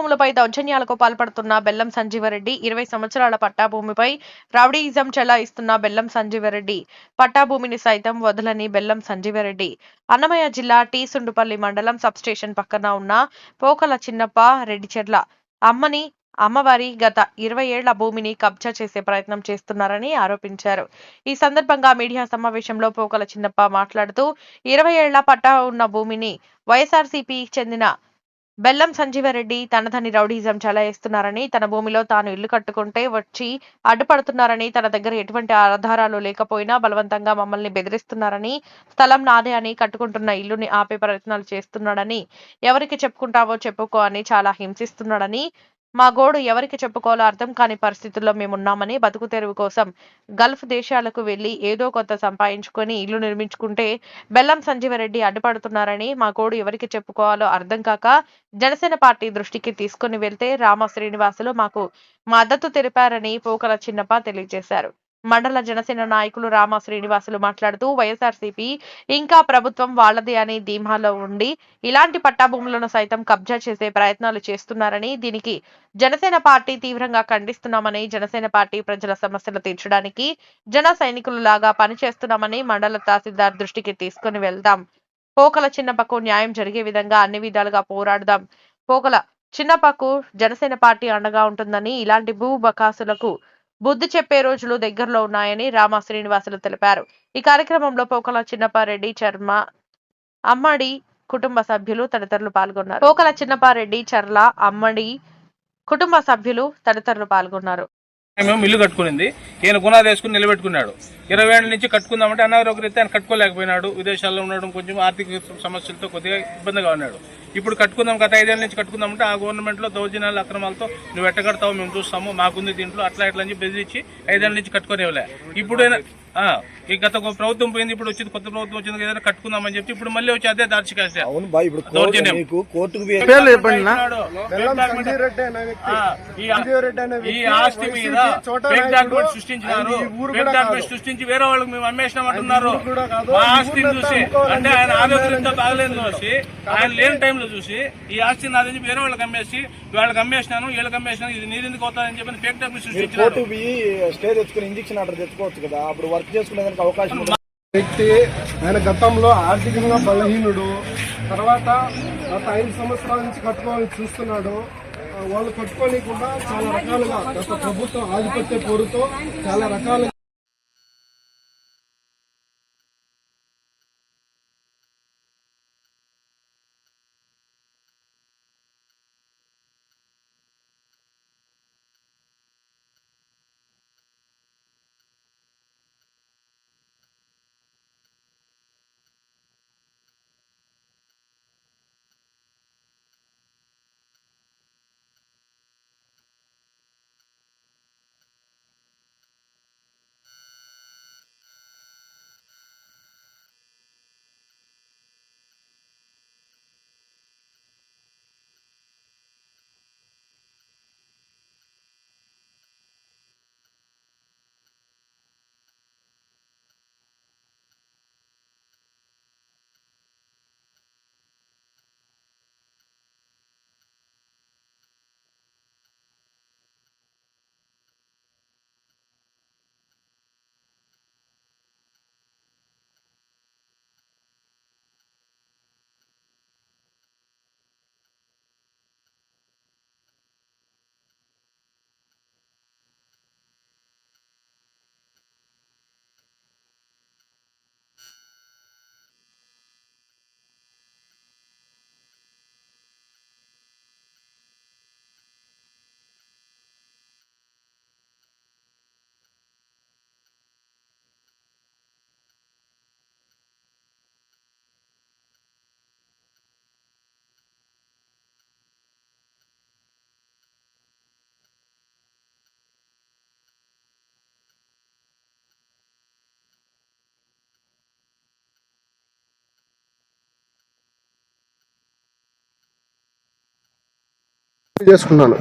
భూములపై దౌర్జన్యాలకు పాల్పడుతున్న బెల్లం సంజీవరెడ్డి ఇరవై సంవత్సరాల పట్టాభూమిపై రౌడీయిజం చెలాయిస్తున్న బెల్లం సంజీవరెడ్డి పట్టాభూమిని సైతం వదలని బెల్లం సంజీవరెడ్డి. అన్నమయ్య జిల్లా టీ సుండుపల్లి మండలం సబ్స్టేషన్ పక్కన ఉన్న పోకల చిన్నప్ప రెడ్డిచెర్ల అమ్మని అమ్మవారి గత ఇరవై ఏళ్ళ భూమిని కబ్జా చేసే ప్రయత్నం చేస్తున్నారని ఆరోపించారు. ఈ సందర్భంగా మీడియా సమావేశంలో పోకల చిన్నప్ప మాట్లాడుతూ ఇరవై ఏళ్ళ పట్టా ఉన్న భూమిని వైఎస్ఆర్సీపీ చెందిన బెల్లం సంజీవరెడ్డి తనదని రౌడీజం చలాయిస్తున్నారని తన భూమిలో తాను ఇల్లు కట్టుకుంటే వచ్చి అడ్డుపడుతున్నారని తన దగ్గర ఎటువంటి ఆధారాలు లేకపోయినా బలవంతంగా మమ్మల్ని బెదిరిస్తున్నారని స్థలం నాదే అని కట్టుకుంటున్న ఇల్లుని ఆపే ప్రయత్నాలు చేస్తున్నాడని ఎవరికి చెప్పుకుంటావో చెప్పుకో అని చాలా హింసిస్తున్నాడని మా గోడు ఎవరికి చెప్పుకోవాలో అర్థం కాని పరిస్థితుల్లో మేమున్నామని బతుకు తెరువు కోసం గల్ఫ్ దేశాలకు వెళ్ళి ఏదో కొంత సంపాదించుకొని ఇల్లు నిర్మించుకుంటే బెల్లం సంజీవరెడ్డి అడ్డుపడుతున్నారని మా గోడు ఎవరికి చెప్పుకోవాలో అర్థం కాక జనసేన పార్టీ దృష్టికి తీసుకుని వెళ్తే రామ శ్రీనివాసులు మాకు మద్దతు తెలిపారని పోకల చిన్నప్ప తెలియజేశారు. మండల జనసేన నాయకులు రామ శ్రీనివాసులు మాట్లాడుతూ వైఎస్ఆర్సీపీ ఇంకా ప్రభుత్వం వాళ్ళదే అని ధీమాలో ఉండి ఇలాంటి పట్టాభూములను సైతం కబ్జా చేసే ప్రయత్నాలు చేస్తున్నారని దీనికి జనసేన పార్టీ తీవ్రంగా ఖండిస్తున్నామని జనసేన పార్టీ ప్రజల సమస్యలు తీర్చడానికి జన సైనికులలాగా పనిచేస్తున్నామని మండల తహసీల్దార్ దృష్టికి తీసుకుని వెళ్దాం. పోకల చిన్నపకు న్యాయం జరిగే విధంగా అన్ని విధాలుగా పోరాడదాం. పోకల చిన్నపకు జనసేన పార్టీ అండగా ఉంటుందని ఇలాంటి భూ బకాసులకు బుద్ధి చెప్పే రోజులు దగ్గరలో ఉన్నాయని రామ శ్రీనివాసులు తెలిపారు. ఈ కార్యక్రమంలో పోకల చిన్నపారెడ్డి చర్మ అమ్మడి కుటుంబ సభ్యులు తదితరులు పాల్గొన్నారు. పోకల చిన్నపారెడ్డి చర్ల అమ్మడి కుటుంబ సభ్యులు తదితరులు పాల్గొన్నారు. మేము ఇల్లు కట్టుకునింది. ఈయన గుణాలు వేసుకుని నిలబెట్టుకున్నాడు. ఇరవై ఏళ్ళ నుంచి కట్టుకుందామంటే అనారోగ్యత ఆయన కట్టుకోలేకపోయినాడు. విదేశాల్లో ఉండడం కొంచెం ఆర్థిక సమస్యలతో కొద్దిగా ఇబ్బందిగా ఉన్నాడు. ఇప్పుడు కట్టుకుందాం గత ఐదేళ్ళ నుంచి కట్టుకుందామంటే ఆ గవర్నమెంట్లో దౌర్జన్యాల అక్రమాలతో నువ్వు ఎట్టగడతావు మేము చూస్తాము మాకుంది దీంట్లో అట్లా ఇట్లా అని చెప్పి బెదిరించి ఐదేళ్ళ నుంచి కట్టుకునేవలే ఇప్పుడు ఈ గత ఒక ప్రభుత్వం పోయింది ఇప్పుడు వచ్చింది కొత్త ప్రభుత్వం వచ్చింది ఏదైనా కట్టుకుందామని చెప్పి ఇప్పుడు మళ్ళీ వచ్చి అదే దార్చికాశ అవును బా ఇప్పుడు కోర్టు దౌర్జన్యం. మీకు కోర్టుకు పోయి పేర్లు చెప్పండి నా. ఈ ఆస్తి మీద ఫేక్ డాక్యుమెంట్ సృష్టించినారు. ఫేక్ డాక్యుమెంట్ సృష్టించి వేరే వాళ్ళకి మేము అమ్మేసినాం అంటున్నారు. మా ఆస్తిని చూసి అంటే ఆయన ఆరోగ్యంతో బాగలేదు చూసి ఆయన లేని టైంలో చూసి ఈ ఆస్తిని నాదని చెప్పి వేరే వాళ్ళకి అమ్మేసి వాళ్ళకి అమ్మేసినాను వీళ్ళకి అమ్మేసినాను ఇది నీది ఎందుకు అవుతాదని చెప్పి ఫేక్ డాక్యుమెంట్ తెచ్చుకుని ఇంజక్షన్ ఆర్డర్ తెచ్చుకోవచ్చు కదా. అప్పుడు వర్క్ చేసుకునేదానికి అవకాశం వ్యక్తి ఆయన గతంలో ఆర్థికంగా బలహీనుడు తర్వాత గత ఐదు సంవత్సరాల నుంచి కట్టుకోవాలని చూస్తున్నాడు. వాళ్ళు వాళ్ళు కట్టుకోనికుండా చాలా రకాలుగా గత ప్రభుత్వం ఆధిపత్య పోరుతో చాలా రకాలుగా చేసుకున్నాను.